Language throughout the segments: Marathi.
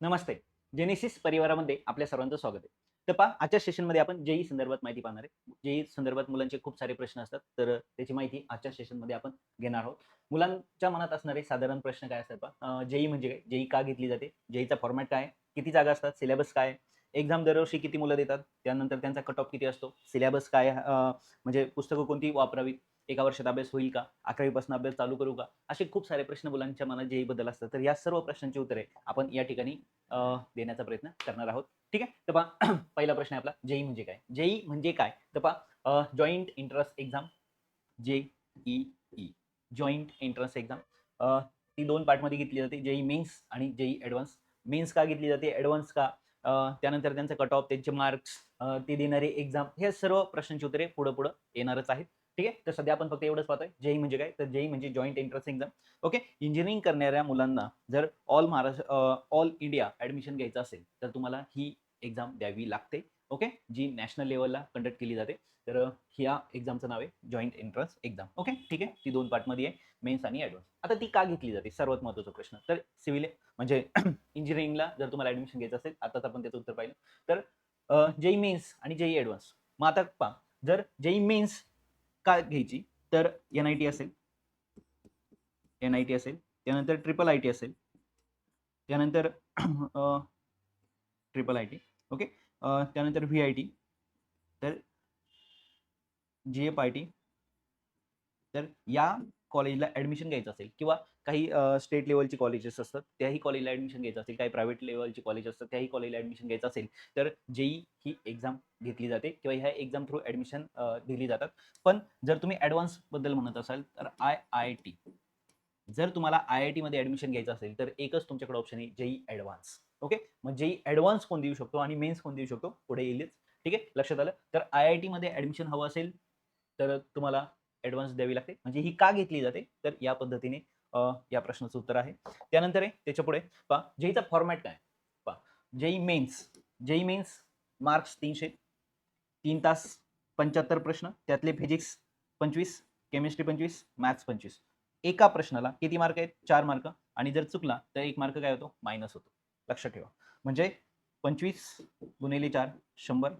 नमस्ते. जेनेसिस परिवारामध्ये आपल्या सर्वांचं स्वागत आहे. तर पहा आजच्या सेशनमध्ये आपण जेई संदर्भात माहिती पाहणार आहे जेई संदर्भात मुलांचे खूप सारे प्रश्न असतात तर त्याची माहिती आजच्या सेशनमध्ये आपण घेणार आहोत. मुलांच्या मनात असणारे साधारण प्रश्न काय असतात पहा? जेई म्हणजे काय? जेई का घेतली जाते? जेईचा फॉर्मॅट काय किती जागा असतात? सिलेबस काय एक्झाम दरवर्षी किती मुलं देतात? त्यानंतर त्यांचा कट ऑफ किती असतो? सिलेबस काय म्हणजे पुस्तकं कोणती वापरावीत? एका वर्षात अभ्यास होईल का? अकरावीपासून अभ्यास चालू करू का? असे खूप सारे प्रश्न मुलांच्या मनात जेई बदल असतात तर या सर्व प्रश्नांची उत्तरे आपण या ठिकाणी देण्याचा प्रयत्न करणार आहोत. ठीक आहे? तर पहा पहिला प्रश्न आहे आपला जेई म्हणजे काय? जेई म्हणजे काय? तर पहा joint entrance exam J E E joint entrance exam ती दोन पार्टमध्ये घेतली जाते जेई मेन्स आणि जेई ॲडव्हान्स मेन्स का घेतली जाते? ॲडव्हान्स का? त्यानंतर त्यांचं कट ऑफ त्यांचे मार्क्स ते देणारे एक्झाम हे सर्व प्रश्नांची उत्तरे पुढं पुढं येणारच आहेत. ठीक आहे? तर सध्या आपण फक्त एवढंच पाहतोय. जेई म्हणजे काय? तर जेई म्हणजे joint entrance exam okay engineering करणाऱ्या मुलांना जर all Maharashtra all India admission घ्यायचं असेल तर तुम्हाला ही एक्झाम द्यावी लागते. ओके जी नॅशनल लेवलला कंडक्ट केली जाते. तर ह्या एक्झामचं नाव आहे जॉईंट एंट्रन्स एक्झाम ओके ठीक आहे? ती दोन पार्टमध्ये आहे मेन्स आणि ॲडव्हान्स आता ती का घेतली जाते? सर्वात महत्त्वाचा प्रश्न. तर सिव्हिल म्हणजे इंजिनिअरिंगला जर तुम्हाला ॲडमिशन घ्यायचं असेल आताच आपण त्याचं उत्तर पाहिलं. तर जेई मेन्स आणि जेई ॲडव्हान्स मग आता पहा जर जेई मेन्स का घ्यायची? तर एन आय टी असेल. एन आय टी असेल. त्यानंतर ट्रिपल आय टी असेल. त्यानंतर ट्रिपल आय टी ओके? त्यानंतर व्ही आय टी तर जी एफ आय टी तर या कॉलेजला ॲडमिशन घ्यायचं असेल किंवा काही स्टेट लेवलची कॉलेजेस असतात त्याही कॉलेजला ॲडमिशन घ्यायचं असेल काही प्रायव्हेट लेवलची कॉलेज असतात त्याही कॉलेजला ॲडमिशन घ्यायचं असेल तर जेई ही एक्झाम घेतली जाते किंवा ह्या एक्झाम थ्रू ॲडमिशन दिली जातात. पण जर तुम्ही ॲडव्हान्सबद्दल म्हणत असाल तर आय आय टी. जर तुम्हाला आय आय टीमध्ये ॲडमिशन घ्यायचं असेल तर एकच तुमच्याकडे ऑप्शन आहे जेई ॲडव्हान्स. ओके? मग जेई ॲडव्हान्स कोण देऊ शकतो आणि मेन्स कोण देऊ शकतो? पुढे येईलच. ठीक आहे? लक्षात आलं? तर आय आय टीमध्ये ॲडमिशन हवं असेल तर तुम्हाला ॲडव्हान्स द्यावी लागते. म्हणजे ही का घेतली जाते? तर या पद्धतीने या प्रश्नाचं उत्तर आहे. त्यानंतर आहे त्याच्या पुढे पा जेईचा फॉर्मॅट काय? पहा JEE mains JEE mains marks तीनशे तीन तास पंच्याहत्तर प्रश्न त्यातले फिजिक्स पंचवीस केमिस्ट्री पंचवीस मॅथ्स पंचवीस. एका प्रश्नाला किती मार्क आहेत? चार मार्क आणि जर चुकला तर एक मार्क काय होतो? मायनस होतो. लक्षात ठेवा. म्हणजे पंचवीस गुणिले चार शंभर.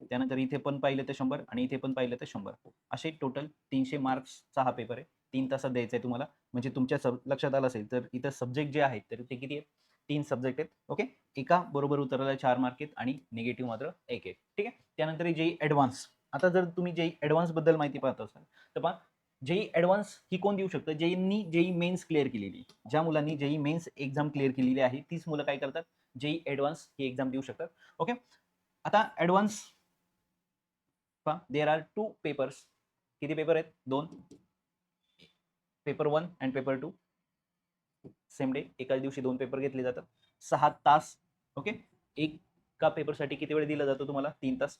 त्यानंतर इथे पण पाहिलं तर शंभर आणि इथे पण पाहिलं तर शंभर. असे टोटल तीनशे मार्क्सचा हा पेपर आहे. तीन तासात द्यायचा आहे तुम्हाला. म्हणजे तुमच्या सब लक्षात आलं असेल तर इथं सब्जेक्ट जे आहेत तर ते किती आहेत? तीन सब्जेक्ट आहेत. ओके एका बरोबर उतरला चार मार्क आहेत आणि निगेटिव्ह मात्र एक आहे ठीक आहे? त्यानंतर जे ॲडव्हान्स आता जर तुम्ही जे ॲडव्हान्सबद्दल माहिती पाहत असाल तर पहा जेई ॲडव्हान्स ही कोण देऊ शकतं? जेईंनी जेई मेन्स क्लिअर केलेली. ज्या मुलांनी जेई मेन्स एक्झाम क्लिअर केलेली आहे तीच मुलं काय करतात? जेई ॲडव्हान्स ही एक्झाम देऊ शकतात. ओके आता ॲडव्हान्स पहा. देर आर टू पेपर्स किती पेपर आहेत? दोन. Paper one and paper two same day एकाच दिवशी दोन पेपर घेतले जातात. सहा तास ओके एका पेपरसाठी किती वेळ दिला जातो तुम्हाला? तीन तास.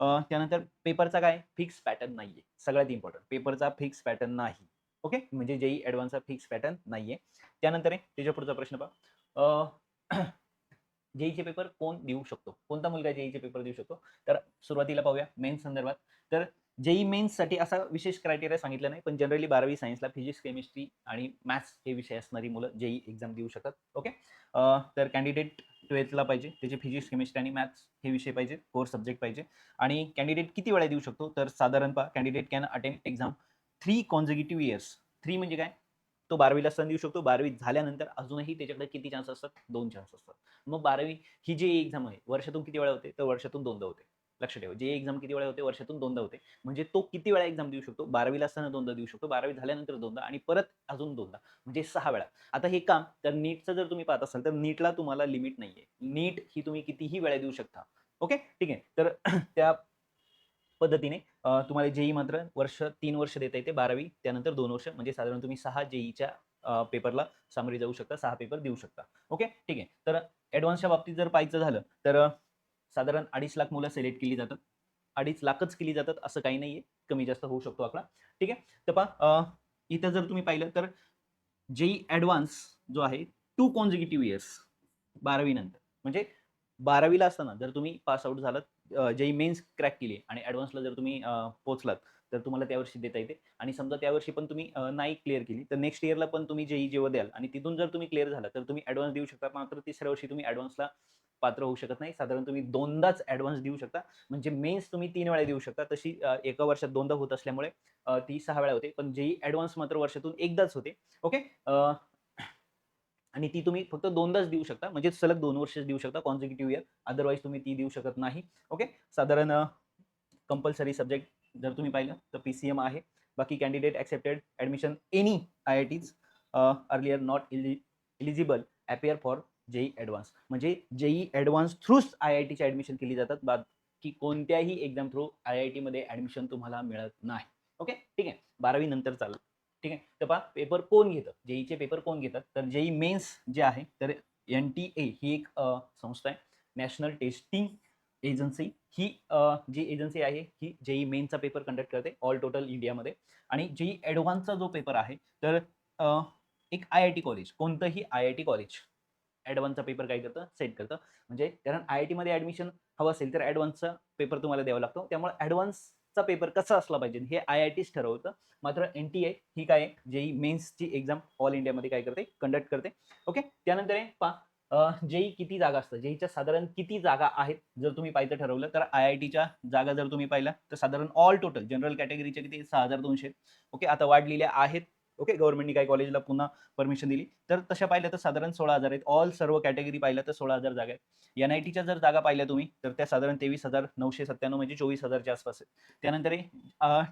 त्यानंतर पेपरचा काय? फिक्स पॅटर्न नाहीये. सगळ्यात इम्पॉर्टंट पेपरचा फिक्स पॅटर्न नाही. ओके म्हणजे जेई ॲडव्हान्सचा फिक्स पॅटर्न नाहीये. त्यानंतर आहे त्याच्या पुढचा प्रश्न पहा. जेईचे पेपर कोण देऊ शकतो? कोणता मुलगा जेईचे पेपर देऊ शकतो? तर सुरुवातीला पाहूया मेन्स संदर्भात. तर जेई मेन्ससाठी असा विशेष क्रायटेरिया सांगितलं नाही पण जनरली बारावी सायन्सला फिजिक्स केमिस्ट्री आणि मॅथ्स हे विषय असणारी मुलं जेई एक्झाम देऊ शकतात ओके तर कॅन्डिडेट ट्वेल्थला पाहिजे त्याचे फिजिक्स केमिस्ट्री आणि मॅथ्स हे विषय पाहिजे कोर सब्जेक्ट पाहिजे. आणि कॅन्डिडेट किती वेळा देऊ शकतो? तर साधारण पहा candidate can attempt exam three consecutive years three म्हणजे काय? तो बारावीला सण देऊ शकतो. बारावी झाल्यानंतर अजूनही त्याच्याकडे किती चान्स असतात? दोन चान्स असतात. मग बारावी ही जी एक्झाम आहे वर्षातून किती वेळा होते? तर वर्षातून दोनदा होते. लक्ष ठेवा. जे एक्झाम किती वेळा होते? वर्षातून दोनदा होते. म्हणजे तो किती वेळा एक्झाम देऊ शकतो? बारावीला असताना दोनदा देऊ शकतो. बारावी झाल्यानंतर दोनदा आणि परत अजून दोनदा. म्हणजे सहा वेळा. आता हे काम तर नीटचं जर तुम्ही पाहत असाल तर नीटला तुम्हाला लिमिट नाहीये. नीट ही तुम्ही कितीही वेळा देऊ शकता. ओके ठीक आहे. तर त्या पद्धतीने तुम्हाला जेई मात्र वर्ष तीन वर्ष देता येते बारावी त्यानंतर दोन वर्ष. म्हणजे साधारण तुम्ही सहा जेईच्या पेपरला सामोरे जाऊ शकता सहा पेपर देऊ शकता. ओके ठीक आहे. तर ॲडव्हान्सच्या बाबतीत जर पाहायचं झालं तर साधारण अडीच लाख मुलं सिलेक्ट केली जातात. अडीच लाखच केली जातात असं काही नाहीये. कमी जास्त होऊ शकतो आकडा. ठीक आहे? तर पहा इथं जर तुम्ही पाहिलं तर जेई ॲडव्हान्स जो आहे टू कॉन्झिक्युटिव्ह इयर्स बारावी नंतर. म्हणजे बारावीला असताना जर तुम्ही पास आउट झालात जेई मेन्स क्रॅक केली आणि ॲडव्हान्सला जर तुम्ही पोहोचलात पोचलात तर तुम्हाला त्यावर्षी देता येते. आणि समजा त्यावर्षी पण तुम्ही नाही क्लिअर केली तर नेक्स्ट इयरला पण तुम्ही जेई जेव्हा द्याल आणि तिथून जर तुम्ही क्लिअर झाला तर तुम्ही ॲडव्हान्स देऊ शकता मात्र तिसऱ्या वर्षी तुम्ही ॲडव्हान्सला पात्र होऊ शकत नाही. साधारण तुम्ही दोनदाच ॲडव्हान्स देऊ शकता. म्हणजे मेन्स तुम्ही तीन वेळा देऊ शकता. तशी एका वर्षात दोनदा होत असल्यामुळे ती सहा वेळा होते. पण जेई ॲडव्हान्स मात्र वर्षातून एकदाच होते. ओके? आणि ती तुम्ही फक्त दोनदाच देऊ शकता. म्हणजे सलग दोन वर्ष देऊ शकता. कॉन्झिक्युटिव्ह इयर अदरवाईज तुम्ही ती देऊ शकत नाही. ओके साधारण कंपल्सरी सब्जेक्ट जर तुम्ही पाहिलं तर पी सी एम आहे. बाकी candidate accepted admission any I I Ts earlier not इलि eligible appear for JEE advance म्हणजे जेई ॲडव्हान्स थ्रूच आय आय टीची ॲडमिशन केली जातात. बाकी कोणत्याही एक्झाम थ्रू आय आय टीमध्ये ॲडमिशन तुम्हाला मिळत नाही. ओके ठीक आहे. बारावी नंतर चालेल. ठीक आहे? तर पहा पेपर कोण घेतं? जेईचे पेपर कोण घेतात? तर जेई मेन्स जे आहे तर एन टी ए ही एक संस्था आहे. नॅशनल टेस्टिंग एजन्सी ही जी एजन्सी आहे ही जेई मेनचा पेपर कंडक्ट करते ऑल टोटल इंडियामध्ये आणि जेई ॲडव्हान्सचा जो पेपर आहे तर एक आय आय टी कॉलेज कोणतंही आय आय टी कॉलेज ॲडव्हान्सचा पेपर काय करतं? सेट करतं. म्हणजे कारण आय आय टीमध्ये ॲडमिशन हवं असेल तर ॲडव्हान्सचा पेपर तुम्हाला द्यावा लागतो. त्यामुळे चा पेपर कसा असला पाहिजे? हे आय आय टीच ठरवतं. मात्र एन टी ए ही काय आहे? जेई मेन्सची एक्झाम ऑल इंडियामध्ये काय करते? कंडक्ट करते. ओके? त्यानंतर आहे पा जेई किती जागा असतं? जेईच्या साधारण किती जागा आहेत? जर तुम्ही पाहिजे ठरवलं तर आय आय टीच्या जागा जर तुम्ही पाहिल्या तर साधारण ऑल टोटल जनरल कॅटेगरीच्या किती? सहा हजार दोनशे. ओके? आता वाढलेल्या आहेत ओके गव्हर्नमेंटनी काही कॉलेजला पुन्हा परमिशन दिली? तर तशा पाहिल्या तर साधारण सोळा हजार आहेत. ऑल सर्व कॅटेगरी पाहिल्या तर सोळा हजार जागा आहेत. एन आय टीच्या जर जागा पाहिल्या तुम्ही तर त्या साधारण तेवीस हजार नऊशे सत्त्याण्णव म्हणजे चोवीस हजारच्या आसपास आहेत. त्यानंतर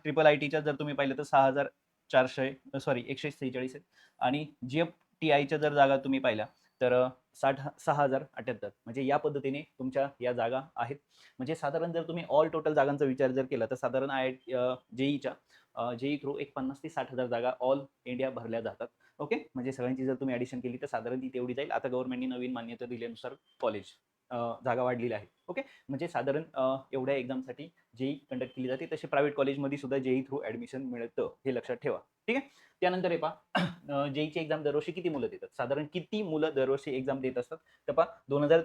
ट्रिपल आय टीच्या जर तुम्ही पाहिलं तर सहा हजार चारशे सॉरी एकशे सेहेचाळीस आहेत. आणि जी एफ टी आयच्या जर जागा तुम्ही पाहिल्या तर साठ सहा हजार अठ्याहत्तर. म्हणजे या पद्धतीने तुमच्या या जागा आहेत. म्हणजे साधारण जर तुम्ही ऑल टोटल जागांचा विचार जर केला तर साधारण आय जेईच्या जेई थ्रू एक पन्नास ते साठ हजार जागा ऑल इंडिया भरल्या जातात. ओके म्हणजे सगळ्यांची जर तुम्ही ॲडिशन केली तर साधारण ती तेवढी जाईल. आता गव्हर्नमेंटने नवीन मान्यता दिल्यानुसार कॉलेज जागा वाढलेली आहे. ओके म्हणजे साधारण एवढ्या एक्झामसाठी जेई कंडक्ट केली जाते. तसे प्रायव्हेट कॉलेजमध्ये सुद्धा जेई थ्रू ॲडमिशन मिळतं हे लक्षात ठेवा. ठीक आहे? त्यानंतर हे पहा जेईची एक्झाम दरवर्षी किती मुलं देतात? साधारण किती मुलं दरवर्षी एक्झाम देत असतात? तर पहा दोन हजार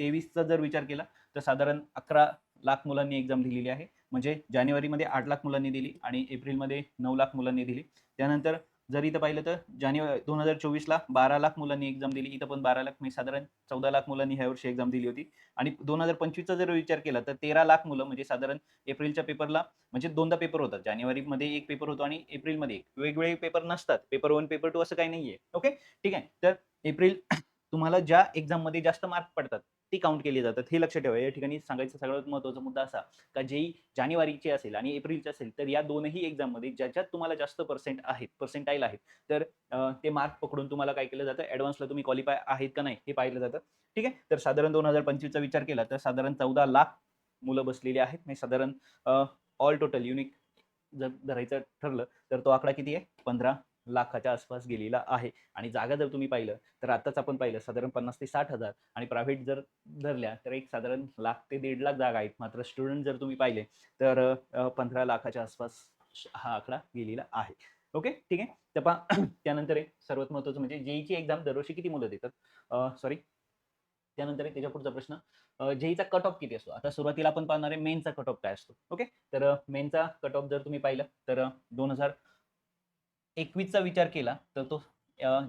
तेवीसचा जर विचार केला तर साधारण अकरा लाख मुलांनी एक्झाम दिलेली आहे. म्हणजे जानेवारीमध्ये आठ लाख मुलांनी दिली आणि एप्रिलमध्ये नऊ लाख मुलांनी दिली. त्यानंतर जर इथं पाहिलं तर जानेवारी दोन हजार चोवीसला बारा लाख मुलांनी एक्झाम दिली. इथं पण बारा लाख म्हणजे साधारण चौदा लाख मुलांनी ह्या वर्षी एक्झाम दिली होती. आणि दोन हजार पंचवीसचा जर विचार केला तर तेरा लाख मुलं म्हणजे साधारण एप्रिलच्या पेपरला म्हणजे दोनदा पेपर होतात. जानेवारीमध्ये एक पेपर होतो आणि एप्रिलमध्ये एक. वेगवेगळे पेपर नसतात. पेपर वन पेपर टू असं काही नाहीये. ओके ठीक आहे. तर एप्रिल तुम्हाला ज्या एक्झाममध्ये जास्त मार्क पडतात ती काउंट केली जातात. हे लक्ष ठेवा. या ठिकाणी सांगायचा सगळ्यात महत्त्वाचा मुद्दा असा का जेई जानेवारीची असेल आणि एप्रिलची असेल तर या दोनही एक्झाममध्ये ज्याच्यात तुम्हाला जास्त पर्सेंट आहेत पर्सेंटाईल आहेत तर ते मार्क पकडून तुम्हाला काय केलं जातं? ॲडव्हान्सला तुम्ही क्वालिफाय आहेत का नाही हे पाहिलं जातं. ठीक आहे? तर साधारण दोन हजार पंचवीसचा विचार केला तर साधारण चौदा लाख मुलं बसलेली आहेत. म्हणजे साधारण ऑल टोटल युनिक जर धरायचं ठरलं तर तो आकडा किती आहे? पंधरा लाखाच्या आसपास गेलेला आहे. आणि जागा जर तुम्ही पाहिलं तर आताच आपण पाहिलं साधारण पन्नास ते साठ हजार आणि प्रायव्हेट जर धरल्या तर एक साधारण लाख ते दीड लाख जागा आहेत. मात्र स्टुडंट जर तुम्ही पाहिले तर पंधरा लाखाच्या आसपास हा आकडा गेलेला आहे. ओके ठीक आहे? तर पहा त्यानंतर एक सर्वात महत्त्वाचं म्हणजे जेईची एक्झाम दरवर्षी किती मुलं देतात? सॉरी त्यानंतर आहे त्याच्या पुढचा प्रश्न जेईचा कट ऑफ किती असतो? आता सुरुवातीला आपण पाहणार आहे मेनचा कट ऑफ काय असतो? ओके तर मेनचा कट ऑफ जर तुम्ही पाहिलं तर दोन हजार एकवीसचा विचार केला तर तो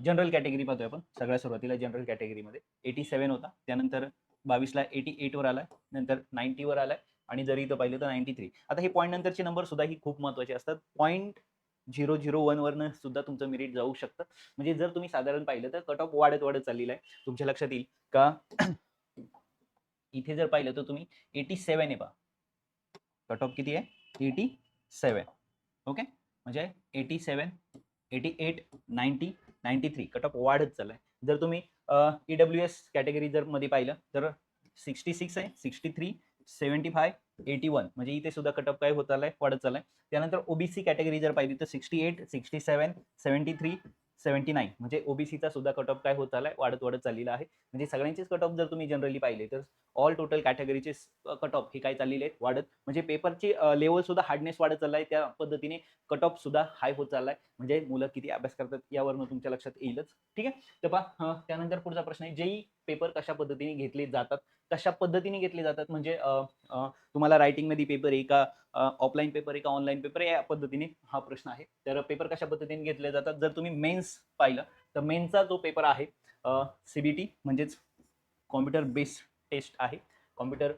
जनरल कॅटेगरी पाहतोय आपण. सगळ्या सुरुवातीला जनरल कॅटेगरीमध्ये एटी सेवन होता. त्यानंतर बावीसला एटी एटवर आलाय. नंतर नाईन्टीवर आलाय. आणि जरी इथं पाहिलं तर नाईन्टी थ्री आता हे पॉईंट नंतरचे नंबर सुद्धा ही खूप महत्त्वाचे असतात. पॉईंट झिरो झिरो वनवरनं सुद्धा तुमचं मेरिट जाऊ शकतं. म्हणजे जर तुम्ही साधारण पाहिलं तर कट ऑफ वाढत वाढत चाललेला आहे. तुमच्या लक्षात येईल का? इथे जर पाहिलं तर तुम्ही एटी सेवन आहे पहा. कट ऑफ किती आहे? एटी सेवन ओके म्हणजे eighty seven eighty eight ninety ninety three cut off वाढत चाललाय. जर तुम्ही ई डब्ल्यू एस कॅटेगरी जर मध्ये पाहिलं तर सिक्स्टी सिक्स आहे sixty three seventy five eighty one म्हणजे इथे सुद्धा कटअप काय होत चाललाय वाढत चाललाय. त्यानंतर ओबीसी कॅटेगरी जर पाहिली तर sixty eight sixty seven seventy three seventy nine म्हणजे ओबीसीचा सुद्धा कट ऑफ काय होत चाललाय वाढत वाढत चाललेला आहे. म्हणजे सगळ्यांचेच कट ऑफ जर तुम्ही जनरली पाहिले तर ऑल टोटल कॅटेगरीचे कट ऑफ हे काय चाललेले आहेत? वाढत. म्हणजे पेपरची लेवल सुद्धा हार्डनेस वाढत चाललाय. त्या पद्धतीने कट ऑफ सुद्धा हाय होत चाललाय. म्हणजे मुलं किती अभ्यास करतात यावरनं तुमच्या लक्षात येईलच. ठीक आहे? तर पहा त्यानंतर पुढचा प्रश्न आहे जेई पेपर कशा पद्धतीने घेतले जातात? कशा पद्धतीने घेतले जातात? म्हणजे तुम्हाला रायटिंगमध्ये पेपर आहे का? ऑफलाईन पेपर आहे का? ऑनलाईन पेपर या पद्धतीने हा प्रश्न आहे. तर पेपर कशा पद्धतीने घेतले जातात? जर तुम्ही मेन्स पाहिलं तर मेन्सचा जो पेपर आहे सीबीटी म्हणजेच कॉम्प्युटर बेस्ड टेस्ट आहे. कॉम्प्युटर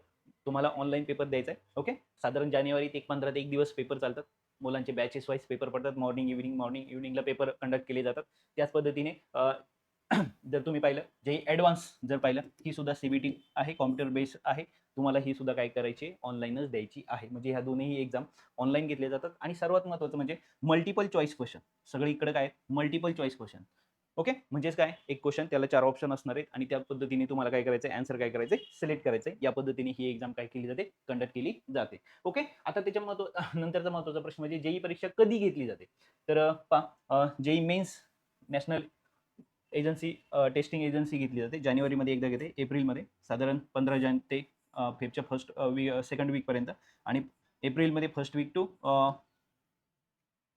तुम्हाला ऑनलाईन पेपर द्यायचा आहे. ओके साधारण जानेवारीत एक पंधरा ते एक दिवस पेपर चालतात. मुलांचे बॅचेस वाईज पेपर पडतात. मॉर्निंग इव्हिनिंग मॉर्निंग इव्हिनिंगला पेपर कंडक्ट केले जातात. त्याच पद्धतीने जर तुम्ही पाहिलं जे ॲडव्हान्स जर पाहिलं ही सुद्धा सी बी टी आहे कॉम्प्युटर बेस्ड आहे. तुम्हाला ही सुद्धा काय करायची ऑनलाईनच द्यायची आहे. म्हणजे ह्या दोन्ही एक्झाम ऑनलाईन घेतले जातात. आणि सर्वात महत्त्वाचं म्हणजे मल्टिपल चॉईस क्वेश्चन सगळीकडे काय? मल्टिपल चॉईस क्वेश्चन ओके म्हणजेच काय? एक क्वेश्चन त्याला चार ऑप्शन असणार आहेत. आणि त्या पद्धतीने तुम्हाला काय करायचं आहे आन्सर काय करायचं आहे सिलेक्ट करायचं आहे या पद्धतीने ही एक्झाम काय केली जाते? कंडक्ट केली जाते. ओके आता त्याच्या महत्त्व नंतरचा महत्त्वाचा प्रश्न म्हणजे जेई परीक्षा कधी घेतली जाते? तर पा JEE mains national agency testing agency घेतली जाते. जानेवारीमध्ये एकदा घेते एप्रिलमध्ये. साधारण पंधरा जान ते फेबच्या फर्स्ट वी सेकंड वीकपर्यंत आणि एप्रिलमध्ये first week to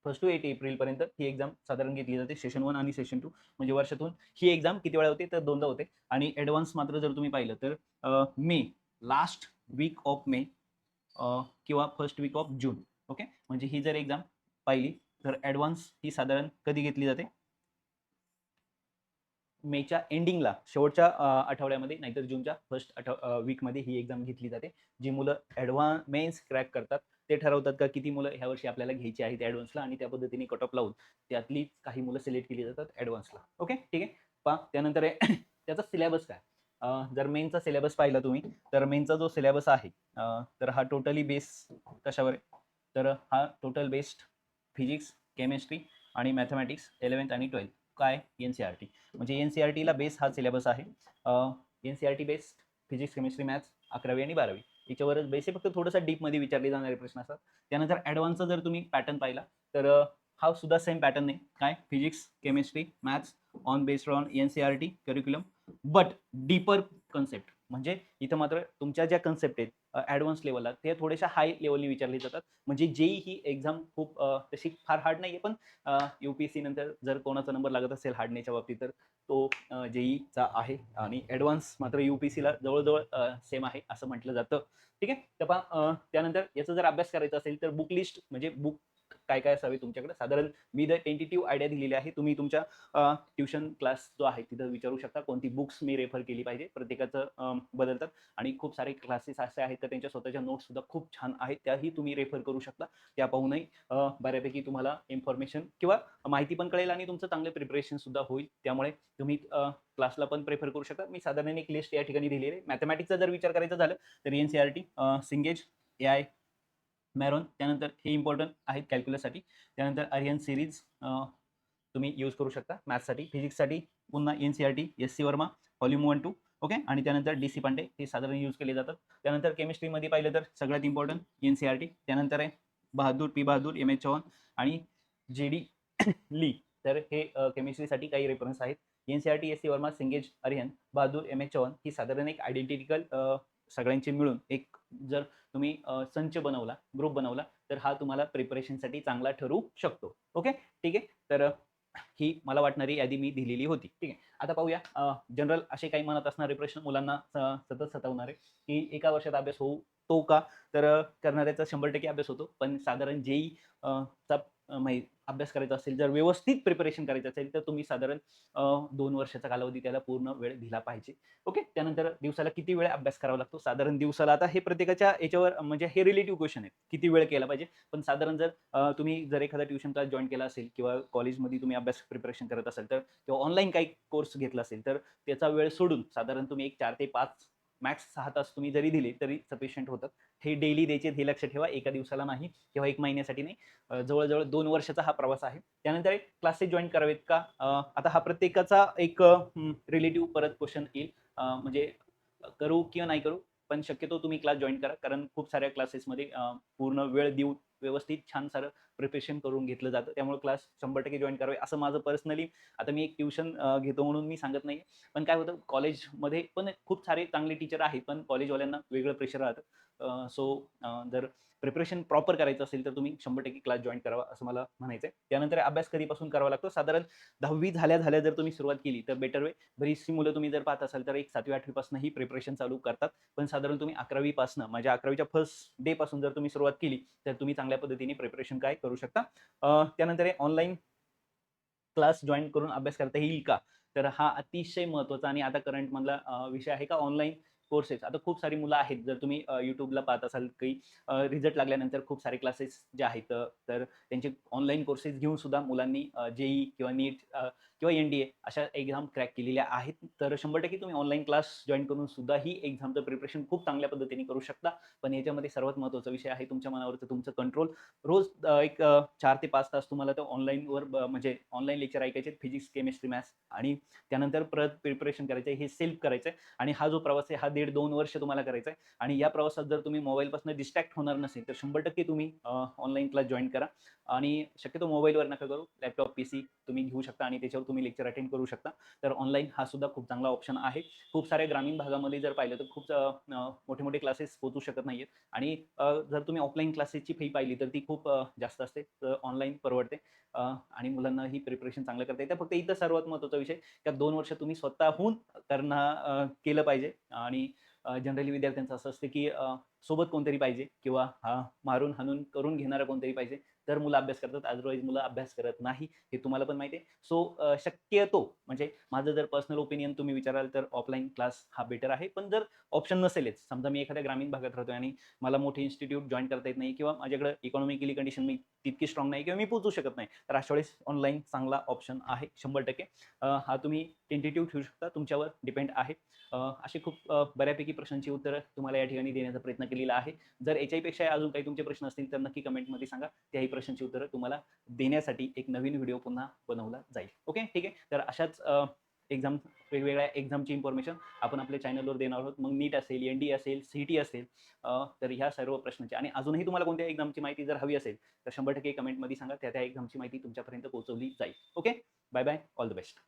first to eight एप्रिलपर्यंत ही एक्झाम साधारण घेतली जाते. सेशन वन आणि सेशन टू म्हणजे वर्षातून ही एक्झाम किती वेळा होते? तर दोनदा होते. आणि ॲडव्हान्स मात्र जर तुम्ही पाहिलं तर May last week of May किंवा first week of June okay म्हणजे ही जर एक्झाम पाहिली तर ॲडव्हान्स ही साधारण कधी घेतली जाते? मेच्या एंडिंगला शेवटच्या आठवड्यामध्ये नाहीतर जूनच्या फर्स्ट आठव वीकमध्ये ही एक्झाम घेतली जाते जी मुलं ॲडव्हान्स मेन्स क्रॅक करतात. ते ठरवतात का किती मुलं ह्या वर्षी आपल्याला घ्यायची आहेत ॲडव्हान्सला आणि त्या पद्धतीने कट ऑफ लावून त्यातली काही मुलं सिलेक्ट केली जातात ॲडव्हान्सला ओके ठीक आहे? पा त्यानंतर आहे त्याचा सिलेबस काय? जर मेनचा सिलेबस पाहिला तुम्ही तर मेनचा जो सिलेबस आहे तर हा टोटली बेस कशावर आहे? तर हा टोटल बेस्ड फिजिक्स केमिस्ट्री आणि मॅथमॅटिक्स इलेवन्थ आणि ट्वेल्थ काय? एन सी आर टी म्हणजे एन सी आर टीला बेस हा सिलेबस आहे. N C R T based physics chemistry maths अकरावी आणि बारावी. याच्यावरच बेस फक्त थोडंसं डीपमध्ये विचारले जाणारे प्रश्न असतात. त्यानंतर ॲडव्हान्सचा जर तुम्ही पॅटर्न पाहिला तर हा सुद्धा सेम पॅटर्न आहे. काय? Physics chemistry maths on based on N C R T curriculum but deeper concept म्हणजे इथं मात्र तुमच्या ज्या कन्सेप्ट आहेत ॲडव्हान्स लेवलला ते थोड्याशा हाय लेवलनी विचारले जातात. म्हणजे जेई ही एक्झाम खूप तशी फार हार्ड नाही आहे पण यू पी एस सी नंतर जर कोणाचा नंबर लागत असेल हार्डनेच्या बाबतीत तर तो जेईचा आहे आणि ॲडव्हान्स मात्र यू पी सीला जवळजवळ सेम आहे असं म्हटलं जातं. ठीक आहे? तर पहा त्यानंतर याचा जर अभ्यास करायचा असेल तर बुक लिस्ट म्हणजे बुक काय काय असावे तुमच्याकडे? साधारण मी द टेंटेटिव्ह आयडिया दिलेली आहे तुम्ही तुमच्या ट्युशन क्लास जो आहे तिथं विचारू शकता कोणती बुक्स मी रेफर केली पाहिजे. प्रत्येकाचं बदलतात आणि खूप सारे क्लासेस असे आहेत तर त्यांच्या स्वतःच्या नोट्स सुद्धा खूप छान आहेत. त्याही तुम्ही रेफर करू शकता. त्या पाहूनही बऱ्यापैकी तुम्हाला इन्फॉर्मेशन किंवा माहिती पण कळेल आणि तुमचं चांगलं प्रिपरेशन सुद्धा होईल. त्यामुळे तुम्ही क्लासला पण प्रेफर करू शकता. मी साधारण एक लिस्ट या ठिकाणी दिलेली आहे. मॅथमॅटिक्सचा जर विचार करायचा झालं तर N C R T Cengage A I Maron त्यानंतर हे इम्पॉर्टंट आहेत कॅल्क्युलससाठी त्यानंतर आर्यन सिरीज तुम्ही यूज करू शकता मॅथ्ससाठी फिजिक्ससाठी पुन्हा N C R T S C Verma volume one two okay आणि त्यानंतर डी सी पांडे हे साधारण यूज केले जातात. त्यानंतर केमिस्ट्रीमध्ये पाहिलं तर सगळ्यात important N C R T त्यानंतर आहे Bahadur P Bahadur M H Chavan आणि जे डी ली तर हे केमिस्ट्रीसाठी काही रेफरन्स आहेत. N C R T S C Verma Cengage Aryan Bahadur M H Chavan ही साधारण एक आयडेंटिटिकल सगळ्यांचे मिळून एक जर तुम्ही संच बनवला ग्रुप बनवला तर हा तुम्हाला प्रिपरेशनसाठी चांगला ठरू शकतो. ओके ठीक आहे? तर ही मला वाटणारी यादी मी दिलेली होती. ठीक आहे? आता पाहूया जनरल असे काही म्हणत असणारे प्रश्न मुलांना स- सतत सतावणारे की एका वर्षात अभ्यास होऊ तो का? तर करणाऱ्याचा शंभर टक्के अभ्यास होतो पण साधारण जेई चा माहीत अभ्यास करायचा असेल जर व्यवस्थित प्रिपरेशन करायचं असेल तर तुम्ही साधारण दोन वर्षाचा कालावधी त्याला पूर्ण वेळ दिला पाहिजे. ओके त्यानंतर दिवसाला किती वेळ अभ्यास करावा लागतो? साधारण दिवसाला आता हे प्रत्येकाच्या याच्यावर म्हणजे हे रिलेटिव्ह क्वेश्चन आहे किती वेळ केला पाहिजे? पण साधारण जर तुम्ही जर एखादा ट्युशन क्लास जॉईन केला असेल किंवा कॉलेजमध्ये तुम्ही अभ्यास प्रिपरेशन करत असाल तर किंवा ऑनलाईन काही कोर्स घेतला असेल तर त्याचा वेळ सोडून साधारण तुम्ही एक चार ते पाच मॅक्स सहा तास तुम्ही जरी दिले तरी सफिशियंट होतात हे डेली द्यायचे हे लक्ष ठेवा एका दिवसाला नाही किंवा एक महिन्यासाठी नाही. जवळजवळ दोन वर्षाचा हा प्रवास आहे. त्यानंतर क्लासेस जॉईन करावेत का? आता हा प्रत्येकाचा एक रिलेटिव्ह परत क्वेश्चन येईल. म्हणजे करू किंवा नाही करू पण शक्यतो तुम्ही क्लास जॉईन करा. कारण खूप साऱ्या क्लासेसमध्ये पूर्ण वेळ देऊन व्यवस्थित छान सारं प्रिपरेशन करून घेतलं जातं. त्यामुळे क्लास शंभर टक्के जॉईन करावे असं माझं पर्सनली आता मी एक ट्युशन घेतो म्हणून मी सांगत नाही पण काय होतं कॉलेजमध्ये पण खूप सारे चांगले टीचर आहेत पण कॉलेजवाल्यांना वेगळं प्रेशर राहतं. सो जर प्रिपरेशन प्रॉपर करायचं असेल तर तुम्ही शंभर टक्के क्लास जॉईन करावा असं मला म्हणायचं आहे त्यानंतर अभ्यास कधीपासून करावा लागतो? साधारण दहावी झाल्या झाल्या जर तुम्ही सुरुवात केली तर बेटर वे बरीचशी मुलं तुम्ही जर पाहत असाल तर एक सातवी आठवीपासून ही प्रिपरेशन चालू करतात. पण साधारण तुम्ही अकरावीपासून म्हणजे अकरावीच्या फर्स्ट डे पासून जर तुम्ही सुरुवात केली तर तुम्ही चांगल्या पद्धतीने प्रिपरेशन काय करू शकता? त्यानंतर ऑनलाईन क्लास जॉईन करून अभ्यास करता येईल का? तर हा अतिशय महत्त्वाचा आणि आता करंट मधला विषय आहे का? ऑनलाईन कोर्सेस आता खूप सारी मुलं आहेत. जर तुम्ही यूट्यूबला पाहत असाल काही रिझल्ट लागल्यानंतर खूप सारे क्लासेस जे आहेत तर त्यांचे ऑनलाईन कोर्सेस घेऊन सुद्धा मुलांनी जेई किंवा नीट किंवा एन डी ए अशा एक्झाम क्रॅक केलेल्या आहेत. तर शंभर टक्के तुम्ही ऑनलाईन क्लास जॉईन करून सुद्धा ही एक्झामचं प्रिपरेशन खूप चांगल्या पद्धतीने करू शकता. पण याच्यामध्ये सर्वात महत्त्वाचा विषय आहे तुमच्या मनावरचं तुमचं कंट्रोल रोज एक चार ते पाच तास तुम्हाला तर ऑनलाईनवर म्हणजे ऑनलाईन लेक्चर ऐकायचे फिजिक्स केमिस्ट्री मॅथ्स आणि त्यानंतर परत प्रिपरेशन करायचं आहे. हे सेल्फ करायचं आहे आणि हा जो प्रवास आहे हा दीड दोन वर्ष तुम्हाला करायचं आहे आणि या प्रवासात जर तुम्ही मोबाईलपासून डिस्ट्रॅक्ट होणार नसेल तर शंभर टक्के तुम्ही ऑनलाईन क्लास जॉईन करा. आणि शक्यतो मोबाईलवर नका करू. लॅपटॉप पी सी तुम्ही घेऊ शकता आणि त्याच्यावर तुम्ही लेक्चर अटेंड करू शकता. तर ऑनलाईन हा सुद्धा खूप चांगला ऑप्शन आहे. खूप साऱ्या ग्रामीण भागामध्ये जर पाहिलं तर खूप मोठे मोठे क्लासेस पोचू शकत नाहीत आणि जर तुम्ही ऑफलाईन क्लासेसची फी पाहिली तर ती खूप जास्त असते. तर ऑनलाईन परवडते. मुलांना ही प्रिपरेशन चांगलं करता येतं. फक्त इथं सर्वात महत्त्वाचा विषय त्या दोन वर्ष तुम्ही स्वतःहून करणं केलं पाहिजे. आणि जनरली विद्यार्थ्यांचं असं असतं की सोबत कोणतरी पाहिजे किंवा हा मारून हाणून करून घेणारा कोणतरी पाहिजे तर मुलं अभ्यास करतात. अदरवाईज मुलं अभ्यास करत नाही हे तुम्हाला पण माहिती आहे. सो शक्यतो म्हणजे माझं जर पर्सनल ओपिनियन तुम्ही विचाराल तर ऑफलाईन क्लास हा बेटर आहे. पण जर ऑप्शन नसेलच समजा मी एखाद्या ग्रामीण भागात राहतोय आणि मला मोठे इन्स्टिट्यूट जॉईन करता येत नाही किंवा माझ्याकडे इकॉनॉमिकली कंडिशन मी तितकी स्ट्रॉंग नाही किंवा मी पोचू शकत नाही. तर अशा वेळेस ऑनलाईन चांगला ऑप्शन आहे शंभर टक्के. हा तुम्ही टेंटेटिव्ह ठेवू शकता तुमच्यावर डिपेंड आहे. असे खूप बऱ्यापैकी प्रश्नांची उत्तरं तुम्हाला या ठिकाणी देण्याचा प्रयत्न केलेला आहे. जर याच्यापेक्षा अजून काही तुमचे प्रश्न असतील तर नक्की कमेंटमध्ये सांगा. त्याही प्रश्नांची उत्तरं तुम्हाला देण्यासाठी एक नवीन व्हिडिओ पुन्हा बनवला जाईल. ओके ठीक आहे? तर अशाच एक्झाम वेगवेगळ्या एक्झामची इन्फॉर्मेशन आपण आपल्या चॅनलवर देणार आहोत. मग नीट असेल एन डी असेल सी टी असेल तर ह्या सर्व प्रश्नांची. आणि अजूनही तुम्हाला कोणत्या एक्झामची माहिती जर हवी असेल तर शंभर टक्के कमेंटमध्ये सांगा. त्या त्या एक्झामची माहिती तुमच्यापर्यंत पोहोचवली जाईल. Okay bye bye all the best